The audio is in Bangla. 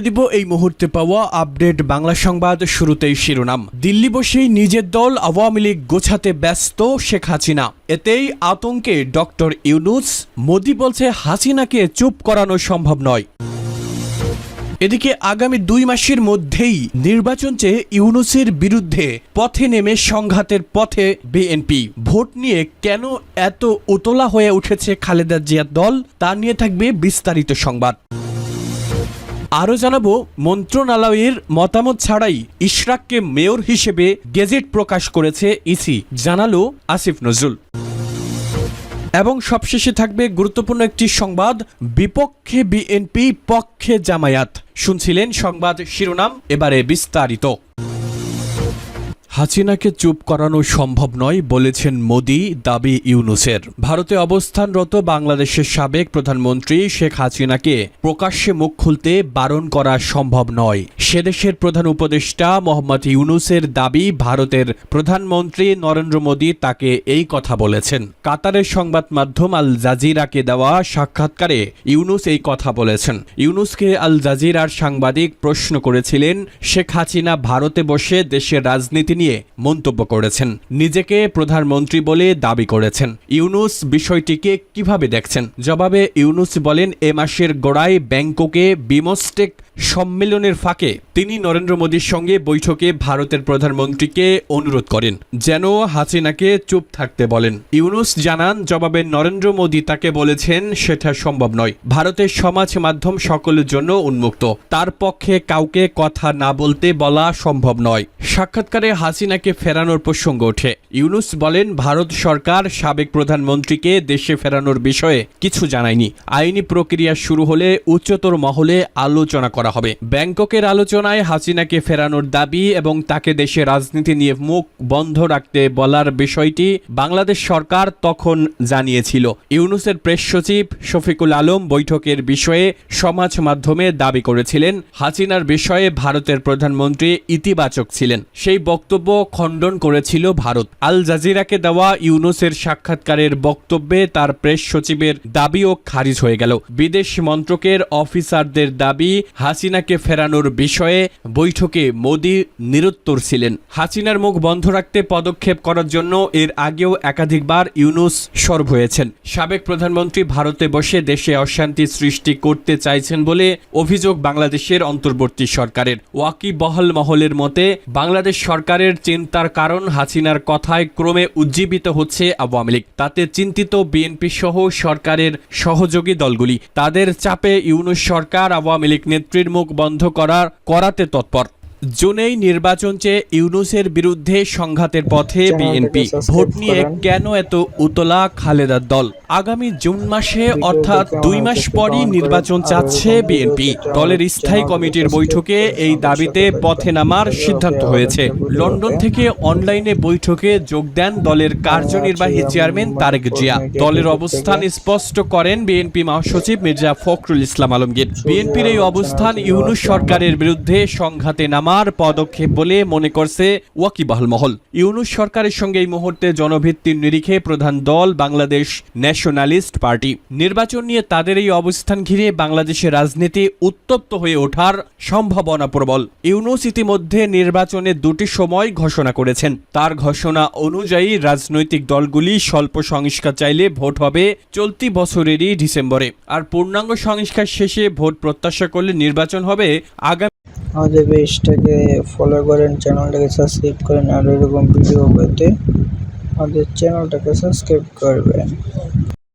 দিব, এই মুহূর্তে পাওয়া আপডেট বাংলা সংবাদ শুরুতেই শিরোনাম। দিল্লি বসেই নিজের দল আওয়ামী লীগ গোছাতে ব্যস্ত শেখ হাসিনা। এতেই আতঙ্কে ডক্টর ইউনুস, মোদি বলছে হাসিনাকে চুপ করানো সম্ভব নয়। এদিকে আগামী দুই মাসের মধ্যেই নির্বাচন চেয়ে ইউনুসের বিরুদ্ধে পথে নেমে সংঘাতের পথে বিএনপি। ভোট নিয়ে কেন এত উতলা হয়ে উঠেছে খালেদা জিয়ার দল, তা নিয়ে থাকবে বিস্তারিত সংবাদ। আরও জানাব, মন্ত্রণালয়ের মতামত ছাড়াই ইশরাককে মেয়র হিসেবে গেজেট প্রকাশ করেছে ইসি, জানালো আসিফ নজরুল। এবং সবশেষে থাকবে গুরুত্বপূর্ণ একটি সংবাদ, বিপক্ষে বিএনপি, পক্ষে জামায়াত। শুনছিলেন সংবাদ শিরোনাম, এবারে বিস্তারিত। হাসিনাকে চুপ করানো সম্ভব নয় বলেছেন মোদি দাবি ইউনুসের। ভারতে অবস্থানরত বাংলাদেশের সাবেক প্রধানমন্ত্রী শেখ হাসিনাকে প্রকাশ্যে মুখ খুলতে বারণ করা সম্ভব নয়। সে দেশের প্রধান উপদেষ্টা মোহাম্মদ ইউনুসের দাবি ভারতের প্রধানমন্ত্রী নরেন্দ্র মোদী তাকে এই কথা বলেছেন। কাতারের সংবাদ মাধ্যম আল জাজিরাকে দেওয়া সাক্ষাৎকারে ইউনুস এই কথা বলেছেন। ইউনুসকে আল জাজিরার সাংবাদিক প্রশ্ন করেছিলেন, শেখ হাসিনা ভারতে বসে দেশের রাজনীতি নিয়ে মন্তব্য করেছেন। নিজেকে প্রধানমন্ত্রী বলে দাবি করেছেন। ইউনুস বিষয়টিকে কীভাবে দেখছেন? জবাবে ইউনুস বলেন, এ মাসের গোড়ায় ব্যাংককে বিমস্টেক সম্মেলনের ফাঁকে তিনি নরেন্দ্র মোদীর সঙ্গে বৈঠকে ভারতের প্রধানমন্ত্রীকে অনুরোধ করেন, যেন হাসিনাকে চুপ থাকতে বলেন। ইউনুস জানান, জবাবে নরেন্দ্র মোদী তাকে বলেছেন, সেটা সম্ভব নয়। ভারতের সমাজ মাধ্যম সকলের জন্য উন্মুক্ত। তার পক্ষে কাউকে কথা না বলতে বলা সম্ভব নয়। সাক্ষাৎকারে হাসিনাকে ফেরানোর প্রসঙ্গ ওঠে। ইউনুস বলেন, ভারত সরকার সাবেক প্রধানমন্ত্রীকে দেশে ফেরানোর বিষয়ে কিছু জানায়নি। আইনি প্রক্রিয়া শুরু হলে উচ্চতর মহলে আলোচনা করা হবে। ব্যাংককের আলোচনায় হাসিনাকে ফেরানোর দাবি এবং তাকে দেশে রাজনীতি নিয়ে মুখ বন্ধ রাখতে বলার বিষয়টি বাংলাদেশ সরকার তখন জানিয়েছিল। ইউনুসের প্রেস সচিব শফিকুল আলম বৈঠকের বিষয়ে সমাজ মাধ্যমে দাবি করেছিলেন, হাসিনার বিষয়ে ভারতের প্রধানমন্ত্রী ইতিবাচক ছিলেন। সেই বক্তব্য খণ্ডন করেছিল ভারত। আল জাজিরাকে দেওয়া ইউনুসের সাক্ষাৎকারের বক্তব্যে তার প্রেস সচিবের দাবিও খারিজ হয়ে গেল। বিদেশ মন্ত্রকের অফিসারদের দাবি হাসিনাকে ফেরানোর বিষয়ে বৈঠকে মোদি নিরুত্তর ছিলেন। হাসিনার মুখ বন্ধ রাখতে পদক্ষেপ করার জন্য এর আগেও একাধিকবার ইউনুস সরব হয়েছেন। সাবেক প্রধানমন্ত্রী ভারতে বসে দেশে অশান্তি সৃষ্টি করতে চাইছেন বলে অভিযোগ বাংলাদেশের অন্তর্বর্তী সরকারের। ওয়াকি বহল মহলের মতে, বাংলাদেশ সরকারের চিন্তার কারণ হাসিনার কথায় ক্রমে উজ্জীবিত হচ্ছে আওয়ামী লীগ। তাতে চিন্তিত বিএনপি সহ সরকারের সহযোগী দলগুলি। তাদের চাপে ইউনুস সরকার আওয়ামী লীগ নেত্রীর মুখ বন্ধ করার করাতে তৎপর। জুনেই নির্বাচন চেয়ে ইউনুসের বিরুদ্ধে সংঘাতের পথে বিএনপি ভোট নিয়ে কেন এত উতলা খালেদার দল? আগামী জুন মাসে অর্থাৎ দুই মাস পরই নির্বাচন চাচ্ছে বিএনপি। দলের স্থায়ী কমিটির বৈঠকে এই দাবিতে পথে নামার সিদ্ধান্ত হয়েছে। লন্ডন থেকে অনলাইনে বৈঠকে যোগ দেন দলের কার্যনির্বাহী চেয়ারম্যান তারেক জিয়া। দলের অবস্থান স্পষ্ট করেন বিএনপি মহাসচিব মির্জা ফখরুল ইসলাম আলমগীর। বিএনপির এই অবস্থান ইউনুস সরকারের বিরুদ্ধে সংঘাতে নামার পদক্ষেপ বলে মনে করছে ওয়াকিবহাল মহল। ইউনুস সরকারের সঙ্গে এই মুহূর্তে জনভিত্তির নিরিখে প্রধান দল বাংলাদেশ ন্যাশনালিস্ট পার্টি। নির্বাচন নিয়ে তাদের এই অবস্থান ঘিরে বাংলাদেশের রাজনীতি উত্তপ্ত হয়ে ওঠার সম্ভাবনা প্রবল। ইউনুস ইতিমধ্যে নির্বাচনে দুটি সময় ঘোষণা করেছেন। তার ঘোষণা অনুযায়ী রাজনৈতিক দলগুলি স্বল্প সংস্কার চাইলে ভোট হবে চলতি বছরেরই ডিসেম্বরে। আর পূর্ণাঙ্গ সংস্কার শেষে ভোট প্রত্যাশা করলে নির্বাচন হবে আগামী আমাদের পেজটাকে ফলো করেন চ্যানেলটাকে সাবস্ক্রাইব করেন আর এরকম ভিডিও পেতে আমাদের চ্যানেলটাকে সাবস্ক্রাইব করবেন।